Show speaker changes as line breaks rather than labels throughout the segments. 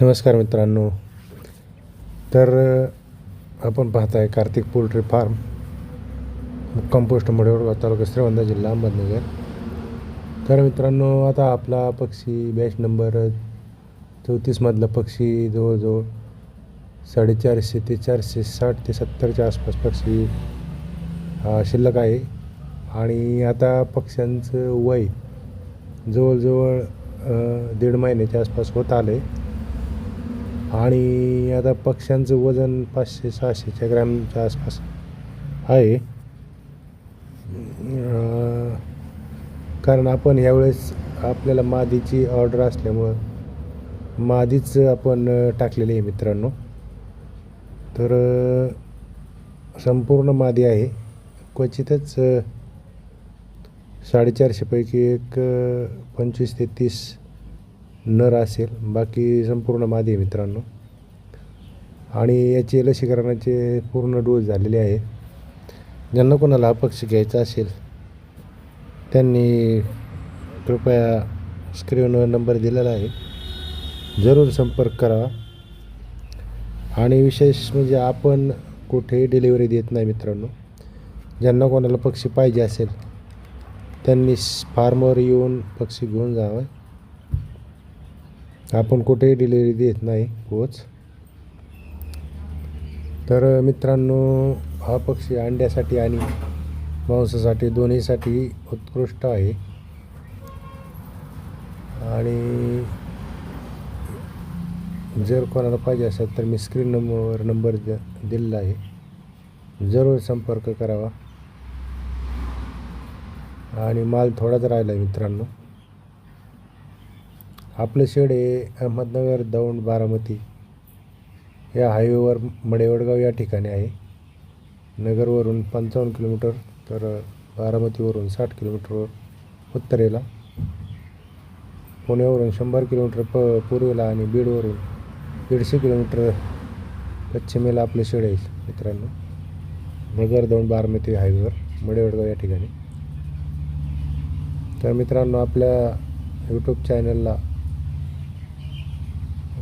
नमस्कार मित्रांनो. तर आपण पाहत आहे कार्तिक पोल्ट्री फार्म मुक्काम पोस्ट तालुका श्रीवंदा जिल्हा अहमदनगर. तर मित्रांनो आता आपला पक्षी बॅच नंबर चौतीसमधला पक्षी जवळजवळ साडेचारशे ते चारशे साठ ते सत्तरच्या आसपास पक्षी शिल्लक आहे. आणि आता पक्ष्यांचं वय जवळजवळ दीड महिन्याच्या आसपास होत आलं आहे आणि आता पक्ष्यांचं वजन पाचशे सहाशेच्या ग्रॅमच्या आसपास आहे. कारण आपण ह्यावेळेस आपल्याला मादीची ऑर्डर असल्यामुळं मादीच आपण टाकलेली आहे मित्रांनो. तर संपूर्ण मादी आहे. क्वचितच साडेचारशेपैकी एक पंचवीस ते तीस नर असेल. बाकी संपूर्ण मादी आहे मित्रांनो. आणि याचे लसीकरणाचे पूर्ण डोस झालेले आहेत ज्यांना कोणाला हा घ्यायचा असेल त्यांनी कृपया स्क्रीनवर नंबर दिलेला आहे. जरूर संपर्क करावा आणि विशेष म्हणजे आपण कुठेही डिलिव्हरी देत नाही मित्रांनो. ज्यांना कोणाला पक्षी पाहिजे असेल त्यांनी फार्मवर येऊन पक्षी घेऊन जावं. आपण कुठेही डिलिव्हरी देत नाही पोच तर मित्रांनो हा पक्षी अंड्यासाठी आणि मांसासाठी दोन्हीसाठी उत्कृष्ट आहे. आणि जर कोणाला पाहिजे असेल तर मी स्क्रीन नंबरवर नंबर द दिलेला आहे. जरूर संपर्क करावा. आणि माल थोडाच राहिला आहे मित्रांनो. आपलं शेड हे अहमदनगर दौंड बारामती या हायवेवर मडेवडगाव या ठिकाणी आहे. नगरवरून पंचावन्न किलोमीटर तर बारामतीवरून साठ किलोमीटरवर उत्तरेला. पुण्यावरून शंभर किलोमीटर प पूर्वेला आणि बीडवरून दीडशे किलोमीटर पश्चिमेला आपले शेड आहे मित्रांनो. नगर दौंड बारामती हायवेवर मडेवडगाव या ठिकाणी. तर मित्रांनो आपल्या यूट्यूब चॅनलला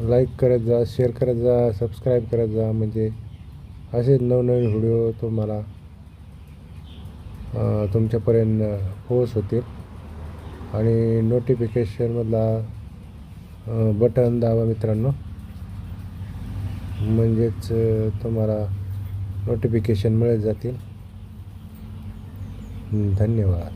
लाईक करत जा शेअर करत जा सबस्क्राईब करत जा म्हणजे असेच नवनवीन व्हिडिओ तुम्हाला तुमच्यापर्यंत पोहोच होतील. आणि नोटिफिकेशनमधला बटन दाबा मित्रांनो. म्हणजेच तुम्हाला नोटिफिकेशन मिळत जातील. धन्यवाद.